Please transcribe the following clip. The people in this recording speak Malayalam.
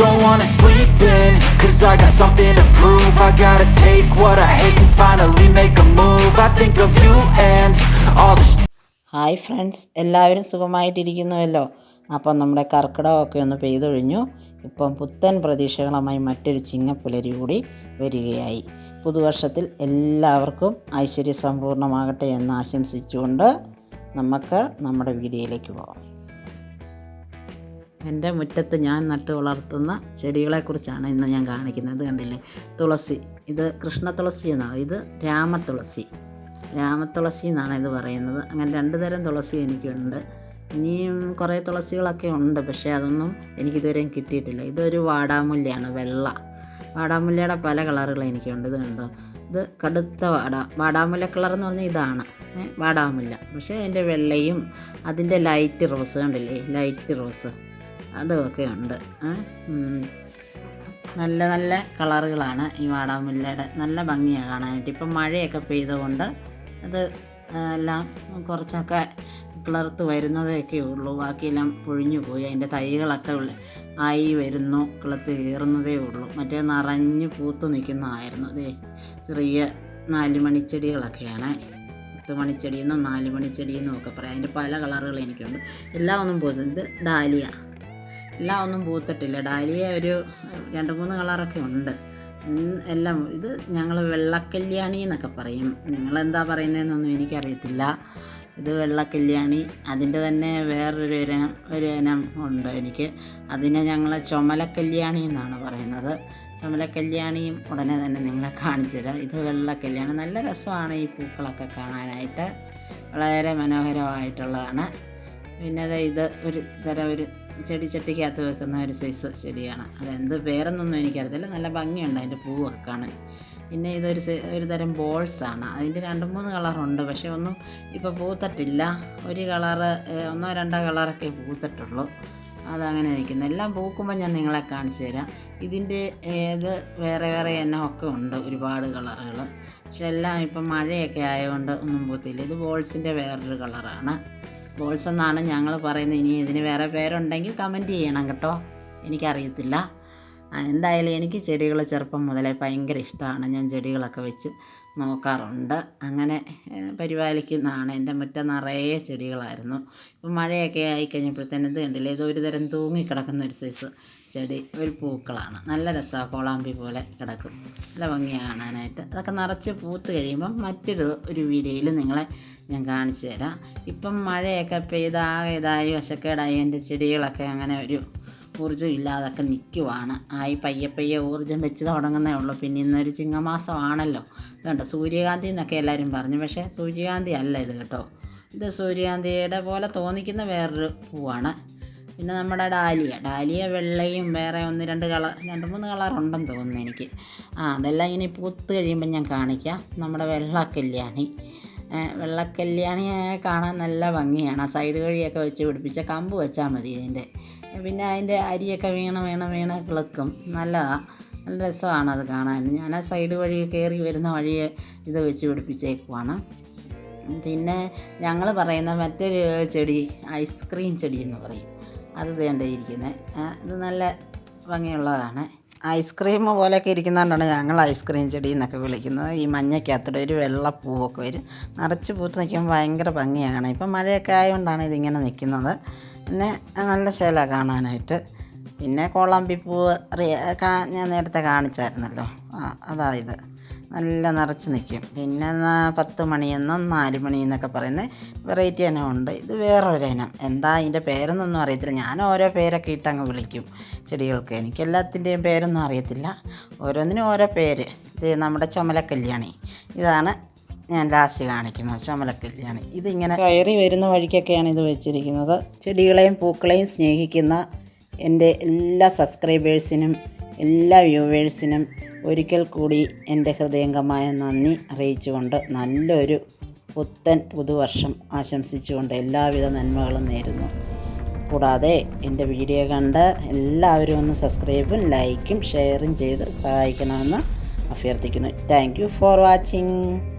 don't wanna sleep in Cause I got something to prove. I gotta take what I hate and finally make a move. I think of you and all the hi friends എല്ലാവരും സുഖമായിട്ടിരിക്കുന്നുവല്ലോ. അപ്പം നമ്മുടെ കർക്കിടകമൊക്കെ ഒന്ന് പെയ്തൊഴിഞ്ഞു. ഇപ്പം പുത്തൻ പ്രതീക്ഷകളുമായി മറ്റൊരു ചിങ്ങപ്പുലരി കൂടി വരികയായി. പുതുവർഷത്തിൽ എല്ലാവർക്കും ഐശ്വര്യ സമ്പൂർണമാകട്ടെ എന്ന് ആശംസിച്ചുകൊണ്ട് നമുക്ക് നമ്മുടെ വീഡിയോയിലേക്ക് പോകാം. എന്റെ മുറ്റത്ത് ഞാൻ നട്ട് വളർത്തുന്ന ചെടികളെക്കുറിച്ചാണ് ഇന്ന് ഞാൻ കാണിക്കുന്നത് കണ്ടില്ലേ? തുളസി. ഇത് കൃഷ്ണ തുളസി എന്നാണ്. ഇത് രാമതുളസി രാമതുളസി എന്നാണ് ഇത് പറയുന്നത്. അങ്ങനെ രണ്ട് തരം തുളസി എനിക്കുണ്ട്. ഇനിയും കുറേ തുളസികളൊക്കെ ഉണ്ട് പക്ഷേ അതൊന്നും എനിക്കിതുവരെയും കിട്ടിയിട്ടില്ല. ഇതൊരു വാടാമുല്ലയാണ് വെള്ള. വാടാമുല്ലയുടെ പല കളറുകൾ എനിക്കുണ്ട്. ഇത് കണ്ടോ? ഇത് കടുത്ത വാട. വാടാമുല്ല കളർ എന്ന് പറഞ്ഞാൽ ഇതാണ്. വാടാമുല്ല. പക്ഷേ അതിന്റെ വെള്ളയും അതിന്റെ ലൈറ്റ് റോസ് കണ്ടില്ലേ? Light rose. അതൊക്കെ ഉണ്ട്. നല്ല നല്ല കളറുകളാണ് ഈ വാടാമുല്ലയുടെ നല്ല ഭംഗിയാണ് കാണാനായിട്ട്. ഇപ്പം മഴയൊക്കെ പെയ്തുകൊണ്ട് അത് എല്ലാം കുറച്ചൊക്കെ കിളർത്ത് വരുന്നതൊക്കെ ഉള്ളൂ. ബാക്കിയെല്ലാം പൊഴിഞ്ഞു പോയി. അതിന്റെ തൈകളൊക്കെ ആയി വരുന്നു. കിളത്ത് കയറുന്നതേ ഉള്ളൂ. മറ്റേ നിറഞ്ഞ് പൂത്ത് നിൽക്കുന്നതായിരുന്നു. അതേ ചെറിയ നാല് മണിച്ചെടികളൊക്കെയാണ് പത്ത് മണിച്ചെടിയെന്നും നാല് മണിച്ചെടിയെന്നും ഒക്കെ പറയാം. അതിന്റെ പല കളറുകൾ എനിക്കുണ്ട്. എല്ലാം ഒന്നും പോകുന്നത് ഡാലിയ. എല്ലാം ഒന്നും പൂത്തിട്ടില്ല. ഡാലിയ ഒരു രണ്ട് മൂന്ന് കളറൊക്കെ ഉണ്ട്. എല്ലാം ഇത് ഞങ്ങൾ വെള്ളക്കല്യാണി എന്നൊക്കെ പറയും. നിങ്ങളെന്താ പറയുന്നതെന്നൊന്നും എനിക്കറിയത്തില്ല. ഇത് വെള്ളക്കല്യാണി. അതിന്റെ തന്നെ വേറൊരു ഇനം ഒരു ഇനം ഉണ്ട് എനിക്ക്. അതിനെ ഞങ്ങൾ ചുമലക്കല്യാണി എന്നാണ് പറയുന്നത്. ചുമലക്കല്യാണിയും ഉടനെ തന്നെ നിങ്ങളെ കാണിച്ചു തരാം. ഇത് വെള്ളക്കല്യാണി. നല്ല രസമാണ് ഈ പൂക്കളൊക്കെ കാണാനായിട്ട്. വളരെ മനോഹരമായിട്ടുള്ളതാണ്. പിന്നെ ഇത് ഒരു തരം ഒരു ചെടി ചട്ടിക്കകത്ത് വെക്കുന്ന ഒരു സൈസ് ചെടിയാണ്. അതെന്ത് പേരെന്നൊന്നും എനിക്കറിയത്തില്ല. നല്ല ഭംഗിയുണ്ട് അതിന്റെ പൂവൊക്കെ കാണാൻ. പിന്നെ ഇതൊരു ഒരു തരം ബോൾസാണ് അതിന്റെ രണ്ട് മൂന്ന് കളറുണ്ട് പക്ഷേ ഒന്നും ഇപ്പോൾ പൂത്തട്ടില്ല. ഒരു കളറ് ഒന്നോ രണ്ടോ കളറൊക്കെ പൂത്തട്ടുള്ളൂ. അതങ്ങനെ നിൽക്കുന്നു. എല്ലാം പൂക്കുമ്പോൾ ഞാൻ നിങ്ങളെ കാണിച്ചു തരാം. ഇതിന്റെ ഏത് വേറെ വേറെ എണ്ണമൊക്കെ ഉണ്ട്. ഒരുപാട് കളറുകൾ പക്ഷെ എല്ലാം ഇപ്പം മഴയൊക്കെ ആയതുകൊണ്ട് ഒന്നും പൂത്തില്ല. ഇത് ബോൾസിന്റെ വേറൊരു കളറാണ് ബോൾസ് എന്നാണ് ഞങ്ങൾ പറയുന്നത്. ഇനി ഇതിന് വേറെ പേരുണ്ടെങ്കിൽ കമന്റ് ചെയ്യണം കേട്ടോ. എനിക്കറിയത്തില്ല. എന്തായാലും എനിക്ക് ചെടികൾ ചെറുപ്പം മുതലേ ഭയങ്കര ഇഷ്ടമാണ്. ഞാൻ ചെടികളൊക്കെ വെച്ച് നോക്കാറുണ്ട്. അങ്ങനെ പരിപാലിക്കുന്നതാണ്. എന്റെ മുറ്റം നിറയെ ചെടികളായിരുന്നു. ഇപ്പം മഴയൊക്കെ ആയിക്കഴിഞ്ഞപ്പോഴത്തേനും ഇത് കണ്ടില്ലേ? ഇത് ഒരു തരം തൂങ്ങിക്കിടക്കുന്ന ഒരു സൈസ് ചെടി. ഒരു പൂക്കളാണ്. നല്ല രസമാണ് കോളാമ്പി പോലെ കിടക്കും. നല്ല ഭംഗിയാണ് കാണാനായിട്ട്. അതൊക്കെ നിറച്ച് പൂത്ത് കഴിയുമ്പം മറ്റൊരു ഒരു വീഡിയോയിൽ നിങ്ങളെ ഞാൻ കാണിച്ചു തരാം. ഇപ്പം മഴയൊക്കെ പെയ്താകെ ഇതായി വശക്കേടായി. എന്റെ ചെടികളൊക്കെ അങ്ങനെ ഒരു ഊർജം ഇല്ലാതൊക്കെ നിൽക്കുവാണ്. ആയി പയ്യെ പയ്യെ ഊർജം വെച്ച് തുടങ്ങുന്നേ ഉള്ളൂ. പിന്നെ ഇന്നൊരു ചിങ്ങമാസമാണല്ലോ. ഇതുണ്ട് സൂര്യകാന്തി എന്നൊക്കെ എല്ലാവരും പറഞ്ഞു. പക്ഷേ സൂര്യകാന്തി അല്ല ഇത് കേട്ടോ. ഇത് സൂര്യകാന്തിയുടെ പോലെ തോന്നിക്കുന്ന വേറൊരു പൂവാണ്. പിന്നെ നമ്മുടെ ഡാലിയ. ഡാലിയ വെള്ളയും വേറെ ഒന്ന് രണ്ട് കളർ രണ്ട് മൂന്ന് കളറുണ്ടെന്ന് തോന്നുന്നു എനിക്ക്. ആ അതെല്ലാം ഇങ്ങനെ പൂത്ത് കഴിയുമ്പോൾ ഞാൻ കാണിക്കാം. നമ്മുടെ വെള്ള കല്യാണി വെള്ളക്കല്യാണിയെ കാണാൻ നല്ല ഭംഗിയാണ്. സൈഡ് വഴിയൊക്കെ വെച്ച് പിടിപ്പിച്ച കമ്പ് വെച്ചാൽ മതി ഇതിന്റെ. പിന്നെ അതിന്റെ അരിയൊക്കെ വീണ് വീണ് വീണ് കിളക്കും. നല്ലതാണ് നല്ല രസമാണ് അത് കാണാൻ. ഞാൻ ആ സൈഡ് വഴി കയറി വരുന്ന വഴിയെ ഇത് വെച്ച് പിടിപ്പിച്ചേക്കുവാണ്. പിന്നെ ഞങ്ങൾ പറയുന്ന മറ്റൊരു ചെടി ഐസ്ക്രീം ചെടി എന്ന് പറയും. അത് വേണ്ടിയിരിക്കുന്നത് ഇത് നല്ല ഭംഗിയുള്ളതാണ്. ഐസ്ക്രീം പോലെയൊക്കെ ഇരിക്കുന്നതുകൊണ്ടാണ് ഞങ്ങൾ ഐസ്ക്രീം ചെടി എന്നൊക്കെ വിളിക്കുന്നത്. ഈ മഞ്ഞയ്ക്കകത്തൂടെ ഒരു വെള്ള പൂവൊക്കെ വരും. നിറച്ച് പൂത്ത് നിൽക്കുമ്പോൾ ഭയങ്കര ഭംഗിയാണ്. ഇപ്പം മഴയൊക്കെ ആയതുകൊണ്ടാണ് ഇതിങ്ങനെ നിൽക്കുന്നത്. പിന്നെ നല്ല ശൈല കാണാനായിട്ട്. പിന്നെ കോളാമ്പിപ്പൂവ് ഞാൻ നേരത്തെ കാണിച്ചായിരുന്നല്ലോ. ആ അതായത് നല്ല നിറച്ച് നിൽക്കും പിന്നെ പത്ത് മണിയെന്നും നാല് മണി എന്നൊക്കെ പറയുന്ന വെറൈറ്റി ഇനം ഉണ്ട്. ഇത് വേറൊരു ഇനം. എന്താ അതിന്റെ പേരെന്നൊന്നും അറിയത്തില്ല. ഞാൻ ഓരോ പേരൊക്കെ ഇട്ടങ്ങ് വിളിക്കും ചെടികൾക്ക്. എനിക്ക് എല്ലാത്തിന്റെയും പേരൊന്നും അറിയത്തില്ല. ഓരോന്നിനും ഓരോ പേര്. ഇത് നമ്മുടെ ചുമല കല്യാണി ഇതാണ് ഞാൻ ലാസ്റ്റ് കാണിക്കുന്നത് ചുമലക്കല്ലിയാണ് ഇതിങ്ങനെ കയറി വരുന്ന വഴിക്കൊക്കെയാണ് ഇത് വെച്ചിരിക്കുന്നത്. ചെടികളെയും പൂക്കളെയും സ്നേഹിക്കുന്ന എന്റെ എല്ലാ സബ്സ്ക്രൈബേഴ്സിനും എല്ലാ വ്യൂവേഴ്സിനും ഒരിക്കൽ കൂടി എന്റെ ഹൃദയംഗമായ നന്ദി അറിയിച്ചുകൊണ്ട് നല്ലൊരു പുത്തൻ പുതുവർഷം ആശംസിച്ചുകൊണ്ട് എല്ലാവിധ നന്മകളും നേരുന്നു. കൂടാതെ എന്റെ വീഡിയോ കണ്ട് എല്ലാവരും ഒന്ന് സബ്സ്ക്രൈബും ലൈക്കും ഷെയറും ചെയ്ത് സഹായിക്കണമെന്ന് അഭ്യർത്ഥിക്കുന്നു. Thank for watching.